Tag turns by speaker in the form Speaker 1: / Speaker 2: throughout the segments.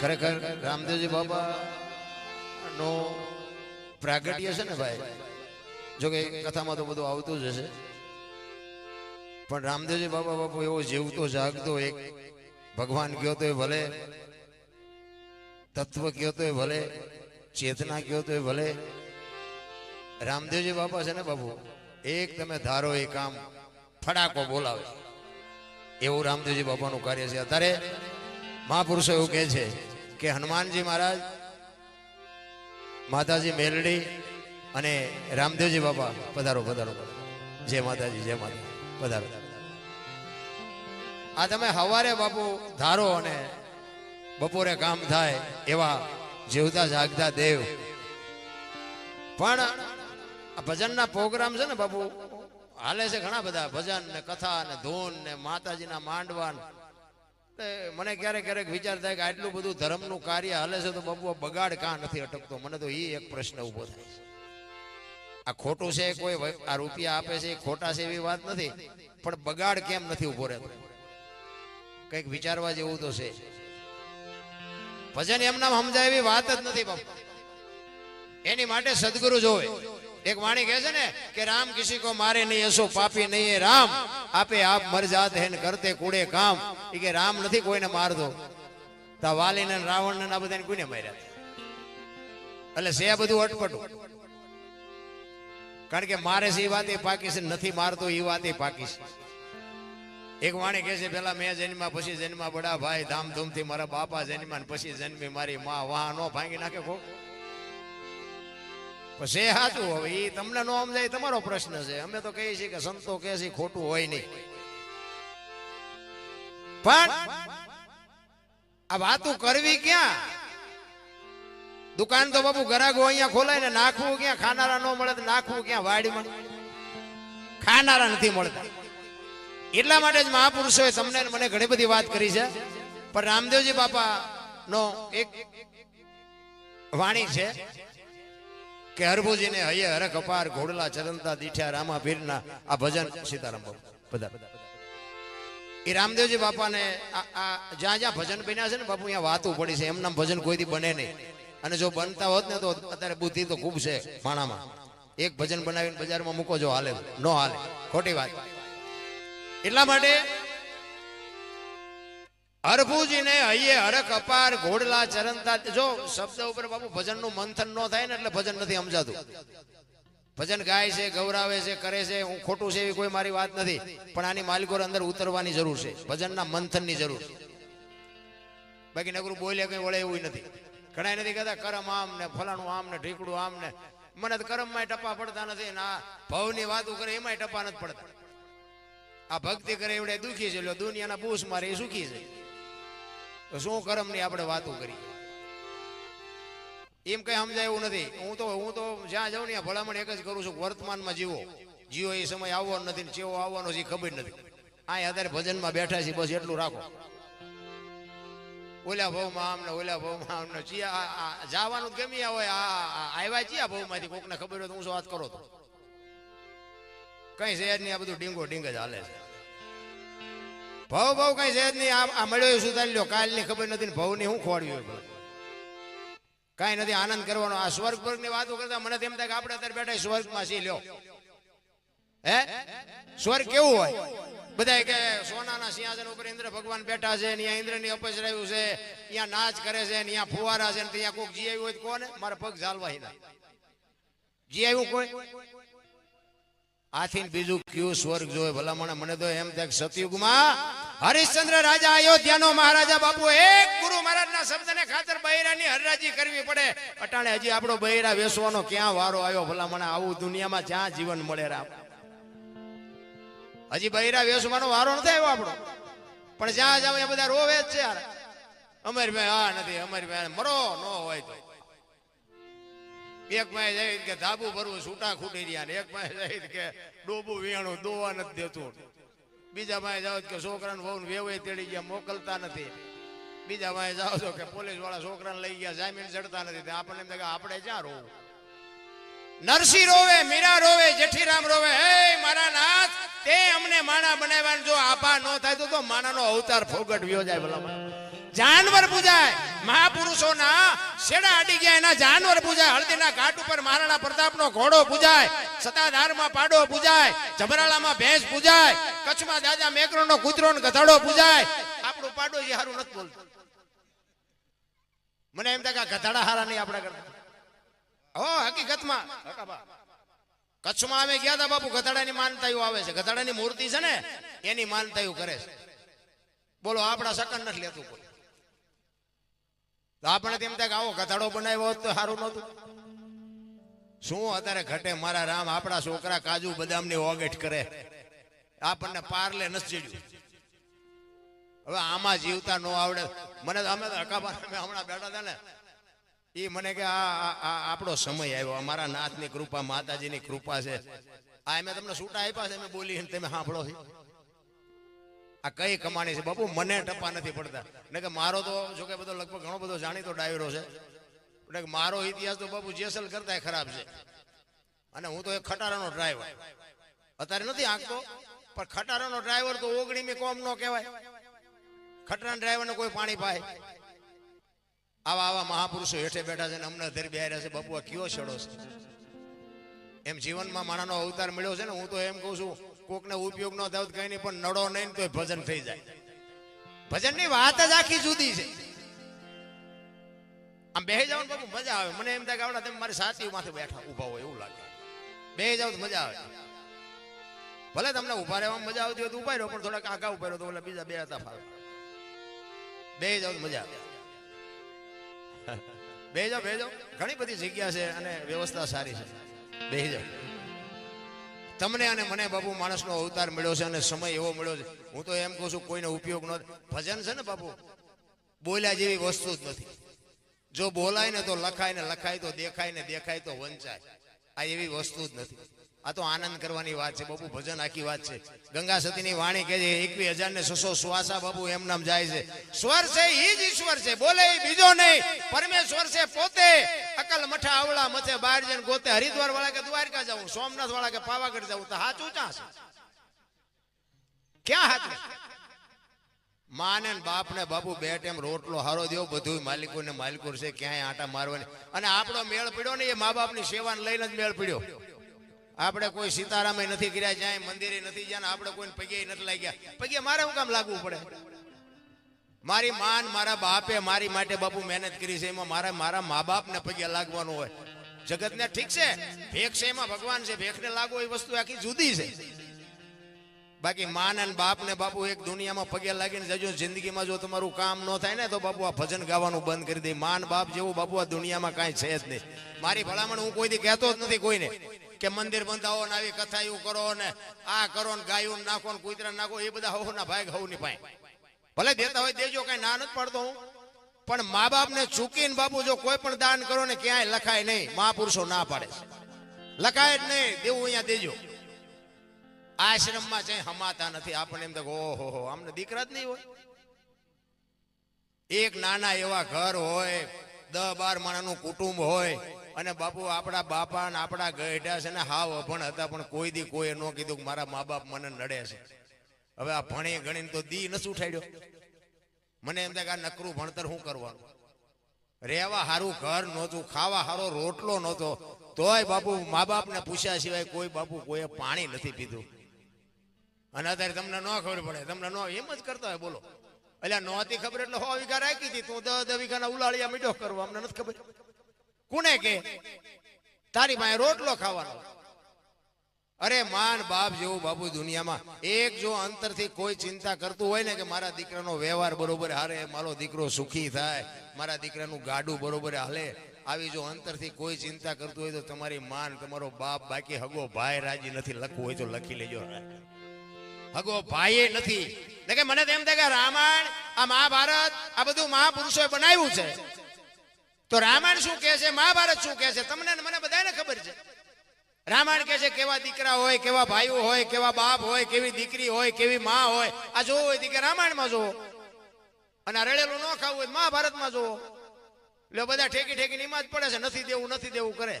Speaker 1: ખરેખર રામદેવજી બાબા નો પ્રાગટ્ય છે ને ભાઈ? જો કે કથામાં તો બધું આવતું જ હશે. પણ રામદેવજી બાબા બાપુ એવો જીવતો, જાગતો, એક ભગવાન કયો તો ભલે, તત્વ કયો તો ભલે, ચેતના કયો તો ભલે. રામદેવજી બાપા છે ને બાપુ, એક તમે ધારો એ કામ ફડાકો બોલાવે. એવું રામદેવજી બાબાનું કાર્ય છે. અત્યારે મહાપુરુષો એવું કહે છે કે હનુમાનજી મહારાજ, માતાજી મેલડી અને રામદેવજી બાપા પધારો પધારો જય માતાજી, જય માતા પધારો. આ તમે હવારે બાપુ ધારો અને બપોરે કામ થાય એવા જીવતા જાગતા દેવ. પણ આ ભજનના પ્રોગ્રામ છે ને બાપુ, હાલે છે ઘણા બધા ભજન ને કથા ને ધૂન ને માતાજીના માંડવા મને ક્યારેક ક્યારેક વિચાર થાય કે આટલું બધું ધર્મનું કાર્ય હાલે છે તો બાપુ બગાડ કાં નથી અટકતો? મને તો એ એક પ્રશ્ન ઊભો થાય છે. આ ખોટું છે કોઈ આ રૂપિયા આપે છે ખોટા છે એવી વાત નથી, પણ બગાડ કેમ નથી ઊભો રહેતો? કંઈક વિચારવા જેવું તો છે. ભજન એમનામ સમજાય એવી વાત જ નથી બાપુ. એની માટે સદગુરુ જોવે. એક વાણી કહે છે ને કે રામ કિસી કો મારે નહીં એસો પાપી નહીં રામ. આપે આપ મર જાત હે ને કરતે કુડે કામ. એ કે રામ નથી કોઈને મારતો. તા વાલીને રાવણને આ બધાને કોઈને માર્યા? એટલે છે બધું અટપટું. કારણ કે મારે છે એ વાત એ પાકી છે નથી મારતો એ વાત એ પાકી છે એક વાણી કહે છે, પેલા મેં જન્મા પછી જન્મા બડા ભાઈ, ધામધૂમથી મારા બાપા જન્મા પછી જન્મી મારી માં. વાહ નો ભાંગી નાખે ખો એ સાચું હવે એ તમને નો સમજાય તમારો પ્રશ્ન છે. અમે તો કહીએ છીએ કે સંતો કહે છે, ખોટું હોય નહીં. પણ આ વાતું કરવી ક્યાં? દુકાન તો બાપુ ગરાગો અહીંયા ખોલાય ને નાખવું ક્યાં? ખાનારા ન મળે નાખવું ક્યાં? વાડીમાં. ખાનારા નથી મળતા. એટલા માટે જ મહાપુરુષોએ તમને મને ઘણી બધી વાત કરી છે. પણ રામદેવજી બાપા નો એક વાણી છે. કે હરભુજીને હૈયે હરક અપાર ઘોડલા ચરંતા દીઠ્યા રામા પીરના આ ભજન. સીતારામ બાપુ, બધા. એ રામદેવજી બાપાને જ્યાં જ્યાં ભજન બન્યા છે ને બાપુ, અહીંયા વાતું પડી છે. એમના ભજન કોઈથી બને નહીં. અને જો બનતા હોત ને તો અત્યારે બુદ્ધિ તો ખૂબ છે માણામાં. એક ભજન બનાવીને બજારમાં મૂકો જો હાલે. નો હાલે. ખોટી વાત. એટલા માટે હરભુજીને અહીએ હરક અપાર, ઘોડલા ચરણતા. જો શબ્દ ઉપર બાપુ ભજનનું મંથન ન થાય ને એટલે ભજન નથી સમજાતું. ભજન ગાય છે, ગૌરાવે છે, કરે છે, હું ખોટું છે એવી કોઈ મારી વાત નથી. પણ આની માલિકો અંદર ઉતરવાની જરૂર છે. ભજનના મંથનની જરૂર છે. બાકી નગરું બોલે કઈ વળે એવું નથી. ઘણા નથી કહેતા, કરમ આમ ને ફલાણું આમ ને ઢીકડું આમ ને મને તો કરમમાં ટપા પડતા નથી ને આ ભવની વાતો કરે એમાંય ટપા નથી પડતા. આ ભક્તિ કરે એવડે દુખી છે દુનિયાના પૂછ મારે એ સુખી છે. શું કરમની આપણે વાતો કરી એમ કઈ સમજાય એવું નથી. હું તો હું તો જ્યાં જાઉં ને ભલામણ એક જ કરું છું વર્તમાનમાં જીવો. જીવો એ સમય આવવાનો નથી જેવો આવવાનો છે ખબર નથી. આ અત્યારે ભજનમાં બેઠા છે, બસ એટલું રાખો. ઓલા ભાવમાં આમ ને ઓલા ભાવમાં મામને ને ચિયા જવાનું ગમે હોય. આ આવ્યા ચિયા ભાવમાંથી? કોકને ખબર હોય તો હું શું વાત કરો તો? કઈ શહેરની આ બધું ડીંગો ડીંગ જ હાલે છે. ભાવ ભાવ કઈ શહેર નહીં. આ મળ્યો શું સુધારી લ્યો. કાલની ખબર નથી ને ભાવની હું હોય ભલા. નથી આનંદ કરવાનો. આ સ્વર્ગ વર્ગની વાતો કરતા મને તેમ થાય કે આપણે અત્યારે બેઠા સ્વર્ગમાં છીએ, લ્યો. હે? સ્વર્ગ કેવું હોય? બધા કે સોનાના સિંહાસન ઉપર ઇન્દ્ર ભગવાન બેઠા છે, ને અહીંયા ઇન્દ્રની અપજ રહ્યું છે અહીંયા નાચ કરે છે, ને અહીંયા ફુવારા છે, ને ત્યાં કોક જી હોય કોને? મારા પગ ઝાલવા ના જીવ્યું કોઈ? આથી બીજું કયું સ્વર્ગ જોવે? ભલામણ મને તો એમ થાય સતયુગમાં હરિશ્ચંદ્ર રાજા અયોધ્યાનો મહારાજા બાપુ એક ગુરુ મહારાજના શબ્દને ખાતર બૈરાની હરરાજી કરવી પડે. અટાણે હજી આપણો બહેરા વેસવાનો ક્યાં વારો આવ્યો? ભલામણ આવું દુનિયામાં જ્યાં જીવન મળે રામ હજી બહેરા વેસવાનો વારો નથી આવ્યો આપણો. પણ જ્યાં જાવ એ બધા રોવે જ છે યાર. અમારી ભાઈ હા, નથી અમારી ભાઈ મરો, નો હોય તો. એક માં જાય કે ધાબુ ભરવું છૂટા ખૂટી રહ્યા ને. એક માં જાય કે ડોબું વેણું, દોવા નથી દેતું. બીજા માં જાઓ કે છોકરાને વહુ વેવે તેડી ગયા, મોકલતા નથી. બીજા માં જાઓ છો કે પોલીસવાળા છોકરાને લઈ ગયા, જામીન ચડતા નથી. આપણને એમ કે આપણે ક્યાં રોવું? નરસિંહ રોવે, મીરા રોવે, જેઠીરામ રોવે, હે મારા નાથ, તે અમને માણા બનાવ્યા જો આભા ન થાય તો માણાનો અવતાર ફોગટ વ્યો જાય ભલા જાનવર પૂજાય. મહાપુરુષોના શેડા અડી ગયા, એના જાનવર પૂજાય હળદીના ઘાટ ઉપર મહારાણા પ્રતાપનો ઘોડો પૂજાય સતાધારમાં પાડો પૂજાય, જબરાળામાં ભેંસ પૂજાય, કચ્છમાં દાદા મેકરણનો કૂતરો ને પૂજાય. આપણું પાડો એ હારું નથી બોલતું. મને એમ થાય કે ગધાડા હારા નહીં આપણા કરતા. હો, હકીકતમાં. કચ્છમાં અમે ગયા હતા બાપુ, ગધાડાની માનતાઓ આવે છે. ગધાડાની મૂર્તિ છે ને, એની માનતાઓ કરે છે. બોલો, આપણા સકન નથી લેતું કોઈ. તો આપણે તેમ કે આવો ગધાડો બનાવ્યો હોત તો સારું નહોતું. શું અત્યારે ઘટે મારા રામ, આપણા છોકરા કાજુ બદામની ઓગેટ કરે. આપણને પારલે નથી ચડ્યું. હવે આમાં જીવતા ન આવડે. મને તો અમે હમણાં બેઠા હતા ને. એ મને કે આ આપણો સમય આવ્યો. અમારા નાથની કૃપા, માતાજીની કૃપા છે. આ મેં તમને છૂટા આપ્યા છે મેં બોલી તમે સાંભળો છો. આ કઈ કમાણી છે? બાપુ, મને ટપા નથી પડતા. ને કે મારો તો, જો કે બધો લગભગ ઘણો બધો જાણીતો ડાયરો છે. એટલે કે મારો ઇતિહાસ તો બાપુ જેસલ કરતા ખરાબ છે. અને હું તો એક ખટારાનો ડ્રાઈવર. અત્યારે નથી આંકતો પણ ખટારાનો ડ્રાઈવર તો ઓગણીમી કોમ નો કહેવાય. ખટરાના ડ્રાઈવરને કોઈ પાણી પાય. આવા આવા મહાપુરુષો હેઠે બેઠા છે ને અમને ધરી બેહાર્યા છે. બાપુ, આ કયો છેડો છે? એમ જીવનમાં માણાનો અવતાર મળ્યો છે ને, હું તો એમ કહું છું કોકને ઉપયોગ ન થાય કઈ નહીં, પણ નડો નહીં તો ભજન થઈ જાય. ભજનની વાત જ આખી જુદી છે. આમ બે જાવ ને બાપુ, મજા આવે. મને એમ થાય કે તમે મારી સાચી માથે બેઠા ઊભા હોય એવું લાગે. બે જાવ તો મજા આવે. ભલે તમને ઊભા રહેવામાં મજા આવતી હોય તો ઊભા રહો, પણ થોડાક આગા ઊભા રહ્યો તો ઓલા બીજા બે હતા ફાવે. બે જાવ તો મજા આવે. બે જાવ બે જાવ ઘણી બધી જગ્યા છે અને વ્યવસ્થા સારી છે. બે જાઓ. તમને અને મને બાપુ માણસનો અવતાર મળ્યો છે અને સમય એવો મળ્યો છે. હું તો એમ કહું છું, કોઈનો ઉપયોગ ન ભજન છે ને બાપુ? બોલ્યા જેવી વસ્તુ જ નથી. જો બોલાય ને તો લખાય ને લખાય તો દેખાય ને દેખાય તો વંચાય. આ એવી વસ્તુ જ નથી. આ તો આનંદ કરવાની વાત છે બાપુ ભજન આખી વાત છે. ગંગા સતીની વાણી કે છે હજાર ને છસો શ્વાસા બાપુ એમ જાય છે. સ્વર છે, ઈ જ ઈશ્વર છે, બોલે બીજો નહીં. પરમેશ્વર છે પોતે. અકલ મઠા આવડા મથે બહાર જઈને ગોતે. હરિદ્વાર વાળા કે દ્વારકા જવું સોમનાથ વાળા કે પાવાગઢ જવું તો હાચું ચા છે? ક્યાં હાચું? માને બાપ ને બાપુ બે ટાઈમ રોટલો હારો દેવો બધું માલિકો ને માલિકો છે, ક્યાંય આટા મારવાની અને આપણો મેળ પડ્યો ને એ મા બાપની સેવાને લઈને જ મેળ પડ્યો. આપણે કોઈ સીતારામે નથી કર્યા જ્યાં મંદિરે નથી જાય આપણે કોઈ પગે નથી લાગ્યા. પગે મારે હું કામ લાગવું પડે? મારી માન મારા બાપે મારી માટે બાપુ મહેનત કરી છે, એમાં મારા મારા મા બાપને પગે લાગવાનું હોય. જગતને ઠીક છે? ભેખ છે એમાં, ભગવાન છે, ભેખને લાગો એ વસ્તુ આખી જુદી છે. બાકી માન અને બાપ ને બાપુ એક દુનિયામાં પગે લાગીને જજો, જિંદગીમાં જો તમારું કામ ન થાય ને, તો બાપુ આ ભજન ગાવાનું બંધ કરી દે. માન બાપ જેવું બાપુ આ દુનિયામાં કાંઈ છે જ નહીં. મારી ભલામણ હું કોઈથી કહેતો જ નથી કોઈને. કે મંદિર બંધાવો ને આવી કથા એવું કરો ને આ કરો ને ગાયું નાખો ને કુતરા નાખો, એ બધા હોવ ના ભાઈ હવની ભાઈ. ભલે દેતા હોય દેજો, કઈ ના નથી પડતો હું. પણ મા બાપ ને ચૂકીને બાપુ જો કોઈ પણ દાન કરો ને ક્યાંય લખાય નહીં, મહાપુરુષો ના પાડે લખાય જ નહીં, દેવું અહીંયા દેજો. આશ્રમમાં જઈ હમાતા નથી, આપણને એમ તો ઓહો, હો આમને દીકરા જ નહીં હોય. એક નાના એવા ઘર હોય દસ બાર માણાનું કુટુંબ હોય અને બાપુ, આપણા બાપા ને આપણા ગઢા છે ને હાવ અભણ હતા, પણ કોઈ દી કોઈ ન કીધું કે મારા મા બાપ મને નડે છે. હવે આ ભણી ગણીને તો દી નથી ઉઠાડ્યો. મને એમ થાય કે આ નકરું ભણતર શું કરવાનું? રહેવા સારું ઘર નહોતું, ખાવા સારો રોટલો નહોતો. તોય બાપુ મા બાપને પૂછ્યા સિવાય કોઈ બાપુ કોઈએ પાણી નથી પીધું. અને અત્યારે તમને ન ખબર પડે, તમને ન એમ જ કરતા હોય, બોલો. એટલે નહોતી ખબર એટલે હો વીઘા રાખી હતી તું દસ વીઘાના ઉલાળિયા મીઠો કરવા, અમને નથી ખબર. કોને કે, તારી પાસે રોટલો ખાવાનો. અરે, માન બાપ જેવું બાપુ દુનિયામાં એક જો અંતરથી કોઈ ચિંતા કરતું હોય ને કે મારા દીકરાનો વ્યવહાર બરોબર હારે, મારો દીકરો સુખી થાય, મારા દીકરાનું ગાડું બરોબર હાલે, આવી જો અંતરથી કોઈ ચિંતા કરતું હોય તો તમારી માન, તમારો બાપ બાકી હગો ભાઈ રાજી નથી લખવું હોય તો લખી લેજો. હગો ભાઈ નથી. કે મને તેમ થાય કે રામાયણ, આ મહાભારત, આ બધું મહાપુરુષોએ બનાવ્યું છે. તો રામાયણ શું કહે છે? મહાભારત શું કહે છે? તમને મને બધાને ખબર છે. રામાયણ કહે છે, કેવા દીકરા હોય, કેવા ભાઈઓ હોય, કેવા બાપ હોય, કેવી દીકરી હોય, કેવી માં હોય. આ જોવું હોય કે રામાયણમાં જોવો. અને રડેલું ન ખાવું હોય મહાભારતમાં જોવો. એટલે બધા ઠેકી ઠેકી નિમાજ પડે છે, નથી દેવું નથી દેવું, કરે.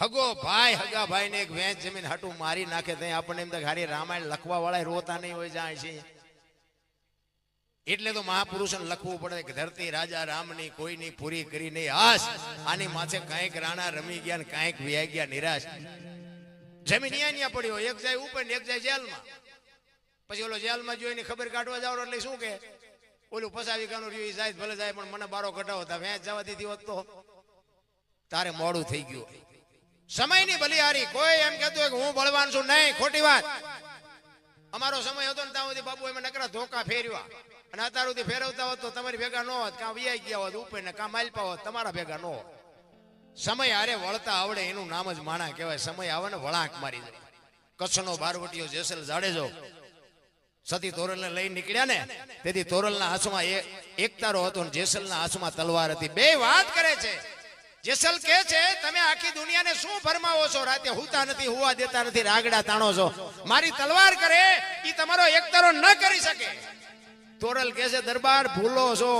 Speaker 1: હગો ભાઈ, હગા ભાઈ ને એક વેચ જમીન હાટું મારી નાખે, ત્યાં આપણને એમ તો કે રામાયણ લખવા વાળા રોતા નહીં હોય, જાય છે. એટલે તો મહાપુરુષોને લખવું પડે કે ધરતી રાજા રામની કોઈની પૂરી કરી નહીં. આશ આની માથે કાંઈક રાણા રમી ગયા ને કાંઈક ગયા, નિરાશ. જમીન ન્યા ન્યા પડી એક જાય ઉપર એક જાય જેલમાં. પછી ઓલો જેલમાં જોઈને ખબર કાઢવા જાવ એટલે શું કે? ઓલું ફસાવી ગાનું રહ્યું જાય ભલે જાય, પણ મને બારો કઢાવો. તા વેચ જવા દીધી હોત તો. તારે મોડું થઈ ગયું. સમયની બલિહારી કોઈ એમ કહેતું કે હું બળવાન છું. નહીં, ખોટી વાત. અમારો સમય હતો ને ત્યાં સુધી બાબુ એમાં નકરા ધોકા ફેરવા અને અત્યાર સુધી ફેરવતા હોત તો તમારી ભેગા ન હોત, કાં વિયાઈ ગયા હોત ઉપર ને કાં માલપા હોત, તમારા ભેગા ન હોત. સમય હારે વળતા આવડે એનું નામ જ માણા કહેવાય. સમય આવે ને વળાંક મારી જાય કચ્છનો બારવટીયો જેસલ જાડેજો સતી તોરલને લઈ નીકળ્યા ને, તેથી તોરલના હાથમાં એકતારો એક તારો હતો ને જેસલના હાથમાં તલવાર હતી. બે વાત કરે છે. જેસલ કે છે, તમે આખી દુનિયાને શું ફરમાવો છો? રાતે હુતા નથી, હુવા દેતા નથી, રાગડા તાણો છો. મારી તલવાર કરે, ઈ તમારો એકતારો ન કરી શકે. તોરલ કે છે, દરબાર ભૂલો છો.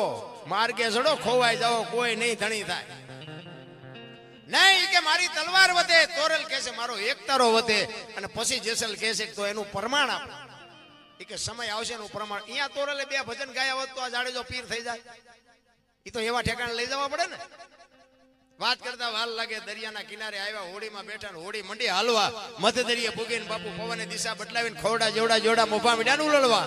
Speaker 1: માર્ગે ચડો ખોવાઈ જાઓ, કોઈ નહીં ધણી થાય. નહીં કે મારી તલવાર વધે. તોરલ કે છે, મારો એકતરો વધે. અને પછી જેસલ કે છે, તો એનું પ્રમાણ આપો. એ કે સમય આવશે એનું પ્રમાણ. અહીંયા તોરલે બે ભજન ગાયા હોત તો આ જાડેજો પીર થઈ જાય. એ તો એવા ઠેકાણે લઈ જવા પડે ને. વાત કરતા વાલ લાગે, દરિયાના કિનારે આવ્યા, હોડીમાં બેઠા ને હોડી મંડી હાલવા, મધ્ય દરિયે ભૂગીને બાપુ પવને દિશા બદલાવીને ખોડા જોડા જોડા મોભા મીડ્યા ને ઉલળવા.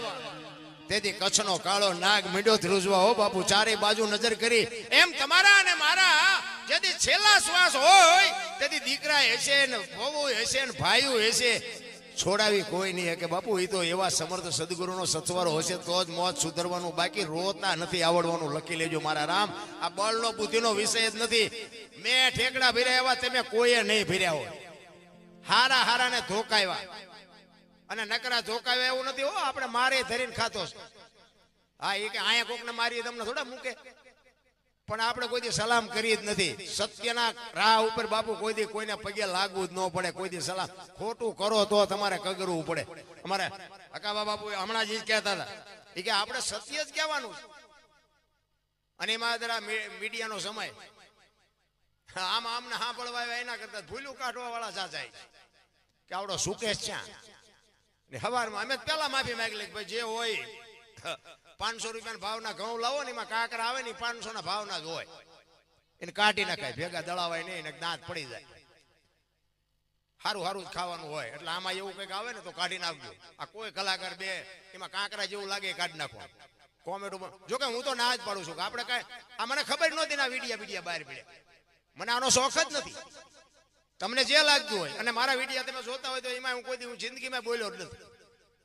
Speaker 1: તેથી કચ્છનો કાળો નાગ મીડો ધ્રુજવા હો બાપુ ચારે બાજુ નજર કરી. એમ તમારા અને મારા, જેથી છેલ્લા શ્વાસ હોય, તેથી દીકરા હશે ને વહુ હશે ને ભાઈ હશે છોડાવી કોઈ નહીં. કે બાપુ એ તો એવા સમર્થ સદગુરુનો સથવારો હશે, તો જ મોત સુધરવાનું બાકી રોતા નથી. આવડવાનું લખી લેજો મારા રામ. આ બળનો બુદ્ધિનો વિષય જ નથી. મેં ઠેકડા ભીરા એવા તમે કોઈએ નહીં ભીર્યા હોય. હારા હારાને ધોકાવ્યા અને નકરા ધોકાવ્યા એવું નથી. હો, આપણે મારે ધરીને ખાતો હા એ કે અહીંયા કોકને મારી તમને થોડા મૂકે? પણ આપણે કોઈ દી સલામ કરી જ નથી. સત્યના રાહ ઉપર બાપુ કોઈ દી કોઈને પગે લાગવું જ ન પડે. કોઈ દી સલામ ખોટું કરો તો તમારે કગરવું પડે. અમારે અકાબા બાપુ હમણાં જ કહેતા હતા. એ કે આપણે સત્ય જ કહેવાનું અને એમાં જરા મીડિયાનો સમય. આમ આમને હા પડવા આવ્યા એના કરતા ભૂલું કાઢવા વાળા સાચાય કે આવડો સુકેશ છે ને હવારમાં અમે પેલા માફી માંગી લે જે હોય. પાંચસો રૂપિયાના ભાવના ઘઉં લાવો ને એમાં કાકરા આવે ને પાંચસો ના ભાવના જ હોય. એને કાઢી નાખાય, ભેગા દળાવાય નહીં દાંત પડી જાય. સારું સારું જ ખાવાનું હોય. એટલે આમાં એવું કંઈક આવે ને તો કાઢી નાખજો. આ કોઈ કલાકાર બે, એમાં કાંકરા જેવું લાગે એ કાઢી નાખવા કોમેન્ટ ઉપર જો કે હું તો ના જ પાડું છું કે આપણે કાંઈ આ મને ખબર નહોતી ના વિડીયા વિડીયા બહાર પડ્યા. મને આનો શોખ જ નથી. તમને જે લાગતું હોય, અને મારા વિડીયા તમે જોતા હોય તો એમાં હું કોઈ દી હું જિંદગીમાં બોલ્યો જ નથી.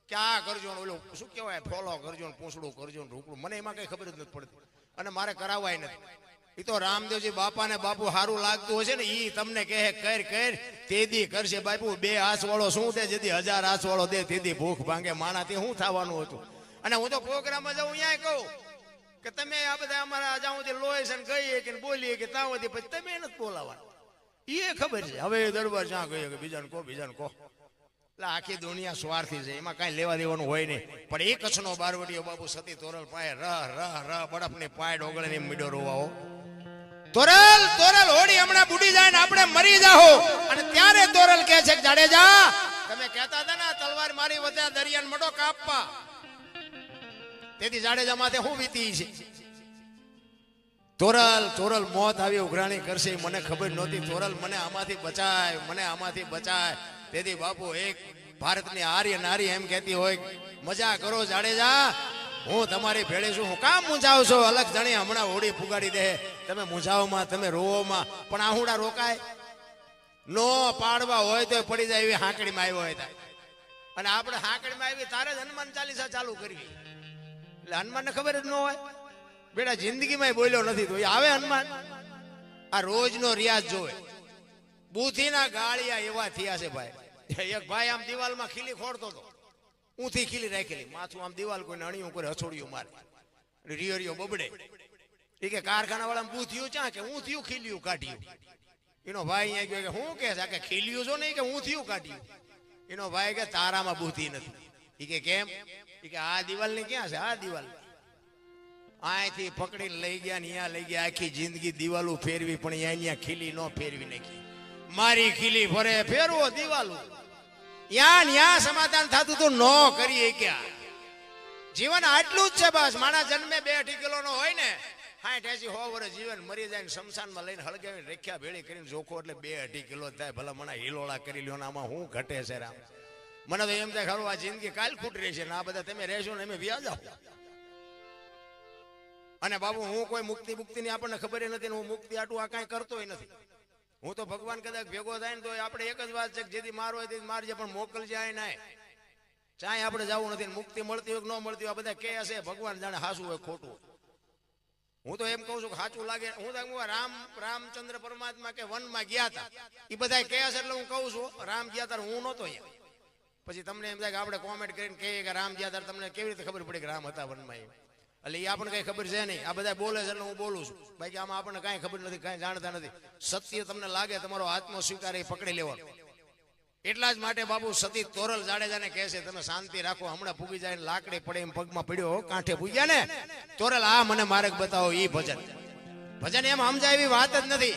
Speaker 1: કે આ કરજો શું કહેવાય, ફોલો કરજો પૂંછડું કરજો ને મને એમાં કઈ ખબર જ નથી પડતી. અને મારે કરાવાય નથી. એ તો રામદેવજી બાપા ને બાપુ સારું લાગતું હશે ને, ઈ તમને કહે, કર કર, તેદી કરશે બાપુ, બે હાથ શું દે જેથી હજાર હાથ વાળો દે, તેદી ભૂખ ભાંગે માણા તે શું થવાનું હતું? અને હું તો પ્રોગ્રામમાં જાઉં અહીંયા કહું કે તમે આ બધા અમારા જ્યાં સુધી લોહી છે ને કહીએ કે બોલીએ કે સુધી પછી તમે નથી બોલાવવાનું. એ ખબર છે. હવે દરબાર જ્યાં ગયો કે બીજાને કહો બીજાને કહો. આખી દુનિયા સ્વાર્થી છે, એમાં કાંઈ લેવા દેવાનું હોય નહીં. પણ એ કચ્છનો બારવટીયો બાબુ સતી તોરલ પાય રહ રહ રહ બરફની પાય ડોગળે ની મીડો રોવાઓ તોરલ તોરલ હોડી હમણાં બુડી જાય ને આપણે મરી જાહો. અને ત્યારે તોરલ કહે છે જાડેજા તમે કહેતા હતા ને તલવાર મારી વધે દરિયાન મડો કાપવા. તેથી જાડેજા માથે હું વીતી છે. તોરલ તોરલ, મોત આવી ઉઘરાણી કરશે. મને ખબર નહોતી, તોરલ મને આમાંથી બચાય, મને આમાંથી બચાય. તેથી બાપુ એક ભારતની આર્ય નારી એમ કહેતી હોય, મજા કરો જાડેજા, હું તમારી ભેળે છું, હું કામ મૂંઝાવ છો, અલગ જણી હમણાં હોડી ફુગાડી દે. તમે મૂંઝાવમાં તમે રોવોમાં પણ આહુડા રોકાય. નો પાડવા હોય તો પડી જાય એવી હાંકડીમાં આવ્યો હોય અને આપણે હાંકડીમાં આવી તારે જ હનુમાન ચાલીસા ચાલુ કરવી એટલે હનુમાનને ખબર જ ન હોય. બેટા, જિંદગીમાં બોલ્યો નથી, તો એ આવે હનુમાન. આ રોજનો રિયાઝ જોવે. બુથીના ગાળિયા એવા થયા છે ભાઈ. એક ભાઈ આમ દિવાલમાં ખીલી ખોડતો હતો ઊંથી ખીલી રાખેલી. માથું આમ દિવાલ કોઈને અણીયું કરે હસોડિયું મારે. રિયરિયો રિયો રિયો બબડે. એ કે કારખાના વાળા બુથિયું ચા કે હું થયું ખીલ્યું કાઢ્યું? એનો ભાઈ અહીંયા ગયો કે હું કે છે? કે ખીલ્યું છો ને? કે હું થયું કાઢ્યું? એનો ભાઈ કે તારામાં બુદ્ધિ નથી. એ કે કેમ? એ કે આ દિવાલ ને ક્યાં છે? આ દિવાલ. અહીંથી પકડીને લઈ ગયા ને અહીંયા લઈ ગયા. આખી જિંદગી દિવાલો ફેરવી, પણ અહીંયા ખીલી ન ફેરવી નાખી. મારી ખીલી ફરે ફેરવો દિવાલો. યા ન્યા સમાધાન થતું તું, ન કરીએ ક્યાં જીવન આટલું જ છે બસ. માણા જન્મે બે અઢી કિલો નો હોય ને સાઠ એસી હો વર્ષ જીવન મરી જાય ને શમશાનમાં લઈને હળગાવીને રેખ્યા ભેળી કરીને જોખો એટલે બે અઢી કિલો થાય. ભલે મને હિલોળા કરી લ્યો ને આમાં હું ઘટે છે રામ. મને તો એમ થાય ખરું આ જિંદગી કાલ ખૂટ રહી છે ને આ બધા તમે રહેશો ને અમે વ્યાજ આવો અને બાબુ, હું કોઈ મુક્તિ મુક્તિ ની આપણને ખબર નથી હું મુક્તિ આટું આ કાંઈ કરતોય નથી. હું તો ભગવાન કદાચ ભેગો થાય ને તો આપણે એક જ વાત છે કે જેથી મારો હોય તેથી મારજે પણ મોકલજે આય ના ચાય આપણે જવું નથી મુક્તિ મળતી હોય કે ન મળતી હોય બધા કે હશે ભગવાન જાણે હાસું હોય ખોટું હું તો એમ કહું છું કે સાચું લાગે, હું તો રામ, રામચંદ્ર પરમાત્મા કે વનમાં ગયા હતા એ બધા કહે છે એટલે હું કહું છું, રામ ગયા તાર હું નહોતો અહીંયા. પછી તમને એમ થાય કે આપણે કોમેન્ટ કરીને કહીએ કે રામ ગયા તાર તમને કેવી રીતે ખબર પડી કે રામ હતા વનમાં એટલે એ આપણને કઈ ખબર છે નહીં. આ બધા બોલે છે હું બોલું છું. બાકી આમાં આપણને કાંઈ ખબર નથી, કાંઈ જાણતા નથી. સત્ય તમને લાગે, તમારો આત્મ સ્વીકાર એ પકડી લેવાનો. એટલા જ માટે બાબુ સતી તોરલ જાડેજાને કહે છે, તમે શાંતિ રાખો, હમણાં ભૂગી જાય લાકડી પડે એમ પગમાં પડ્યો કાંઠે ભૂગ્યા ને? તોરલ, આ મને માર્ગ બતાવો, ઈ ભજન. ભજન એમ સમજાય એવી વાત જ નથી.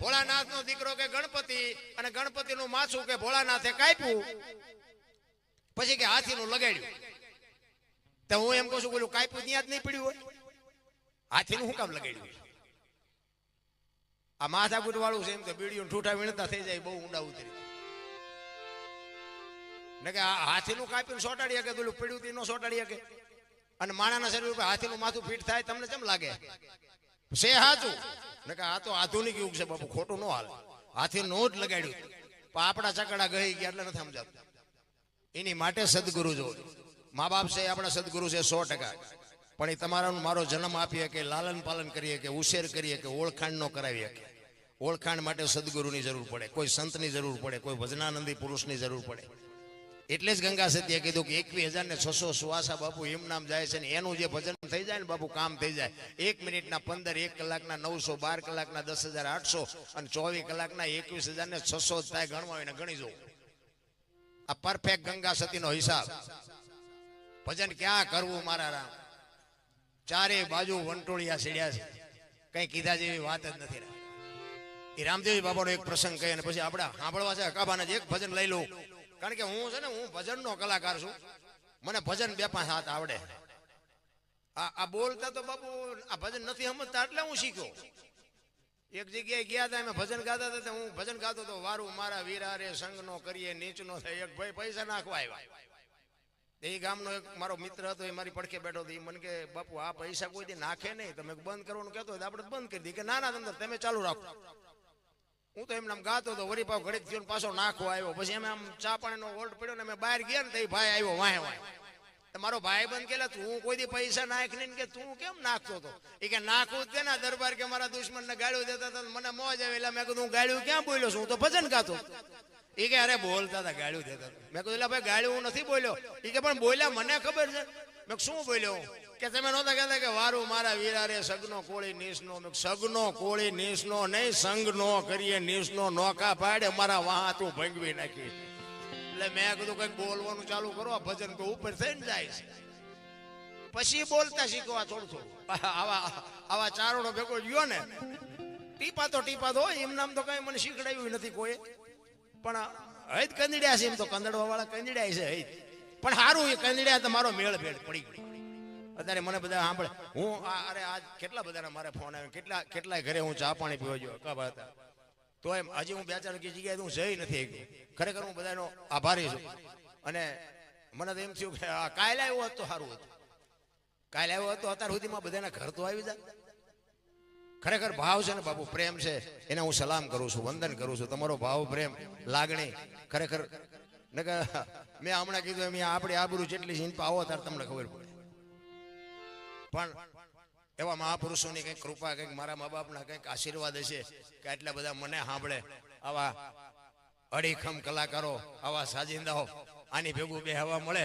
Speaker 1: ભોળાનાથ નો દીકરો કે ગણપતિ અને ગણપતિ નું માછું કે ભોળાનાથે કાપ્યું, પછી કે હાથી નું લગાડ્યું. તો હું એમ કહું છું, બોલું, કાંઈ ત્યાં જ નહીં પડ્યું હોય. હાથી નું શું કામ લગાડ્યું આ માથાકૂટ વાળું છે એમ તો બીડીઓ ઠૂઠા વીણતા થઈ જાય, બહુ ઊંડા ઉતરી. ને કે હાથીનું કાપીને સોટાડી શકે પેલું પીડ્યું તી નો સોટાડી શકે. અને માણાના શરીર ઉપર હાથીનું માથું ફીટ થાય, તમને કેમ લાગે? છે હાચું. ને કે આ તો આધુનિક યુગ છે બાપુ, ખોટું ન હાલ. નો જ લગાડ્યું. પણ આપણા ચકડા ગઈ ગયા એટલે નથી સમજાતું. એની માટે સદગુરુ જો મા બાપ છે, આપણા સદગુરુ છે, સો ટકા. પણ એ તમારા મારો જન્મ આપીએ કે લાલન પાલન કરીએ કે ઉછેર કરીએ કે ઓળખાણ નો કરાવીએ કે. ઓળખાણ માટે સદગુરુની જરૂર પડે, કોઈ સંતની જરૂર પડે, કોઈ ભજનાનંદી પુરુષની જરૂર પડે. એટલે જ ગંગા સત્ય કીધું કે એકવીસ હજાર ને છસો સુવાસા બાપુ એમ નામ જાય છે ને એનું જે ભજન થઈ જાય ને બાપુ કામ થઈ જાય. એક મિનિટના પંદર, એક કલાકના નવસો, બાર કલાકના દસ હજાર આઠસો અને ચોવીસ કલાકના એકવીસ હજાર ને છસો થાય, ગણવા ગણી જવું. આ પરફેક્ટ ગંગા સતીનો હિસાબ. ભજન ક્યાં કરવું મારા રામ? ચારે બાજુ વંટોળિયા સીડ્યા છે. કઈ કીધા જેવી વાત જ નથી એ રામદેવજી બાબાનો એક પ્રસંગ કહે અને પછી આપણે સાંભળવા છે અકાબાના એક ભજન લઈ લઉં. કારણ કે હું છે ને, હું ભજનનો કલાકાર છું. મને ભજન બે પાંચ હાથ આવડે. આ આ બોલતા તો બાપુ, આ ભજન નથી સમજતા, એટલે હું શીખ્યો. એક જગ્યાએ ગયા હતા અમે ભજન ગાતા હતા હું ભજન ગાતો હતો વારું મારા વીરા રે સંગનો કરીએ, નીચનો થાય, એક ભાઈ પૈસા નાખવા આવ્યા. એ ગામનો એક મારો મિત્ર હતો, એ મારી પડખે બેઠો હતો. એ મને કે, બાપુ, આ પૈસા કોઈ દી નાખે નહીં. તમે બંધ કરવાનું કહેતો હોય તો આપણે બંધ કરી દઈએ. કે ના ના અંદર તમે ચાલુ રાખો. હું તો એમને આમ ગાતો હતો વરી પાવ ઘડીક થયો પાછો નાખો આવ્યો. પછી અમે આમ ચા પાણીનો ઓલ્ડ પડ્યો ને અમે બહાર ગયા ને તો એ ભાઈ આવ્યો વાહે વાહે. મારો ભાઈ બંધ કેલા તું કોઈ દી પૈસા નાખ નહીં. કે, તું કેમ નાખતો હતો? એ કે, નાખું કે ના દરબાર કે મારા દુશ્મન ને ગાળ્યું દેતા હતા મને મોજ આવે. એટલે મેં કીધું, હું ગાળ્યું ક્યાં બોલ્યો છું? હું તો ભજન ગાતો એ કે અરે બોલતા હતા, ગાળ્યું દેતા મેં કીધું એટલે ભાઈ હું નથી બોલ્યો. એ કે, પણ બોલ્યા મને ખબર છે. મેં શું બોલ્યો કે તમે નહોતા કહેતા કે વારું મારા વીરારે સગનો કોળી નીસનો. સગનો કોળી નીસનો નહીં સંગ નો કરીએ નીસનો નોકા પાડે, મારા વાહ તું ભંગવી નાખી. એટલે મેં કીધું, કંઈક બોલવાનું ચાલુ કરો, આ ભજન તો ઉપર થઈને જાય છે. પછી બોલતા શીખવા થોડું થોડું. આવા આવા ચારણો ભેગો ગયો ને, ટીપા તો ટીપા તો એમ નામ તો કઈ મને શીખડાયું નથી કોઈ. પણ હૈદ કંદડ્યા છે એમ તો કંદડવા વાળા કંદડ્યા છે હૈદ. પણ સારું એ કંદડ્યા તો મારો મેળ ભેળ પડી ગઈ અત્યારે મને બધા સાંભળે, હું અરે આજ કેટલા બધાના મારે ફોન આવ્યો? કેટલા, કેટલાય ઘરે હું ચા પાણી પીવા ગયો? કબા હતા તો એમ, હજી હું બે ચાર જગ્યાએ હું જઈ નથી. ખરેખર હું બધાનો આભારી છું. અને મને તો એમ થયું કે કાલે આવ્યો હોત સારું હતું. કાલે આવ્યો હતો અત્યાર સુધીમાં બધાના ઘર તો આવી જાય ખરેખર ભાવ છે ને બાપુ, પ્રેમ છે. એને હું સલામ કરું છું, વંદન કરું છું. તમારો ભાવ, પ્રેમ, લાગણી ખરેખર મેં હમણાં કીધું એમ આપણી આબરૂ જેટલી છે આવો ત્યારે તમને ખબર પડે. પણ એવા મહાપુરુષોની કંઈક કૃપા, કંઈક મારા મા બાપના કંઈક આશીર્વાદ હશે કે આટલા બધા મને સાંભળે. આવા અડીખમ કલાકારો, આવા સાજિંદાઓ, આની ભેગું બે હવા મળે.